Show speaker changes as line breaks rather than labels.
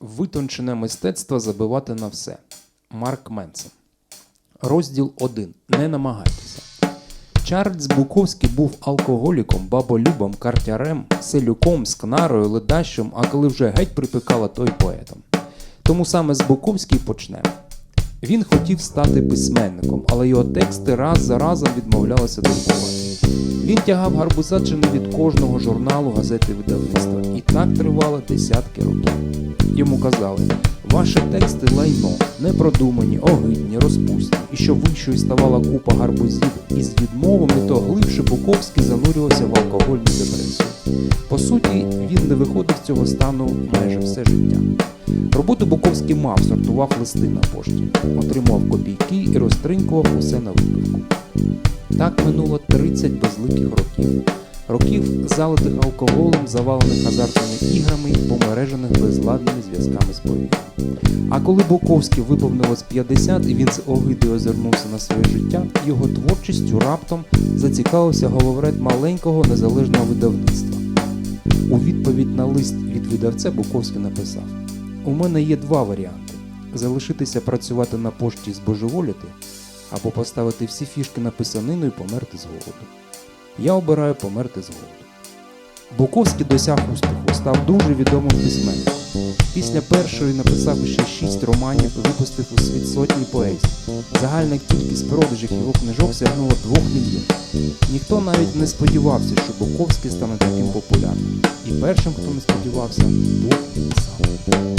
Витончене мистецтво забивати на все. Марк Менсен. Розділ 1. Не намагайтеся. Чарльз Буковський був алкоголіком, баболюбом, картярем, селюком, скнарою, ледащем, а коли вже геть припекала, то й поетом. Тому саме з Буковський почнемо. Він хотів стати письменником, але його тексти раз за разом відмовлялися друкувати. Він тягав гарбуза чи не від кожного журналу, газети видавництва. І так тривало десятки років. Йому казали, ваші тексти лайно, непродумані, огидні, розпусні, і що вищою ставала купа гарбузів із відмовами, то глибше Буковський занурювався в алкогольну депресію. По суті, він не виходив з цього стану майже все життя. Роботу Буковський мав, сортував листи на пошті, отримував копійки і розтринькував усе на випивку. Так минуло 30 безликих років. Років залитих алкоголем, завалених азартними іграми помережених безладними зв'язками з повітрям. А коли Буковський виповнилось 50 і він з огидою озирнувся на своє життя, його творчістю раптом зацікавився головред маленького незалежного видавництва. У відповідь на лист від видавця Буковський написав: У мене є два варіанти: залишитися працювати на пошті і збожеволіти, або поставити всі фішки на писанину і померти з голоду. Я обираю померти з голоду. Буковський досяг успіху, став дуже відомим письменником. Після першої написав ще шість романів і випустив у світ сотні поезій. Загальна кількість продажів його книжок сягнула двох мільйонів. Ніхто навіть не сподівався, що Буковський стане таким популярним. І першим, хто не сподівався, був він сам.